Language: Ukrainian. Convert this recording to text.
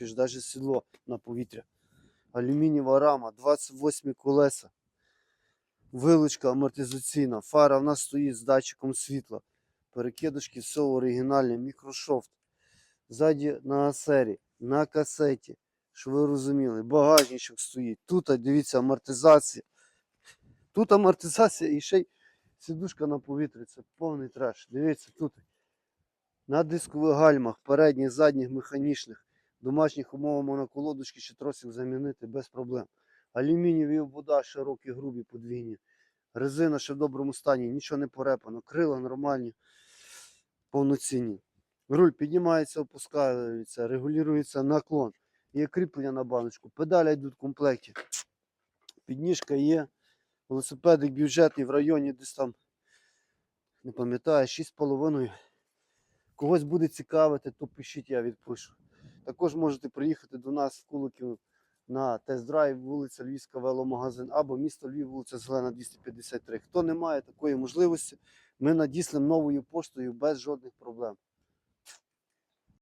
навіть сідло на повітря. Алюмінієва рама, 28 колеса. Вилучка амортизаційна. Фара в нас стоїть з датчиком світла. Перекидушки, все оригінальне, мікрошофт. Ззаді на асері, на касеті. Щоб ви розуміли, багажничок стоїть. Тут, дивіться, амортизація. Тут амортизація і ще й сідушка на повітрі. Це повний треш. Дивіться, тут на дискових гальмах, передніх, задніх, механічних, домашніх умовах моноколодочки чи тросик замінити без проблем. Алюмінієві обода широкі, грубі, подвійні. Резина ще в доброму стані, нічого не порепано. Крила нормальні, повноцінні. Руль піднімається, опускається, регулюється наклон. Є кріплення на баночку. Педалі йдуть в комплекті. Підніжка є. Велосипедик бюджетний в районі десь там, не пам'ятаю, 6,5. Когось буде цікавити, то пишіть, я відпишу. Також можете приїхати до нас в Куликів на тест-драйв, вулиця Львівська веломагазин або місто Львів, вулиця Зелена 253. Хто не має такої можливості, ми надіслимо новою поштою без жодних проблем.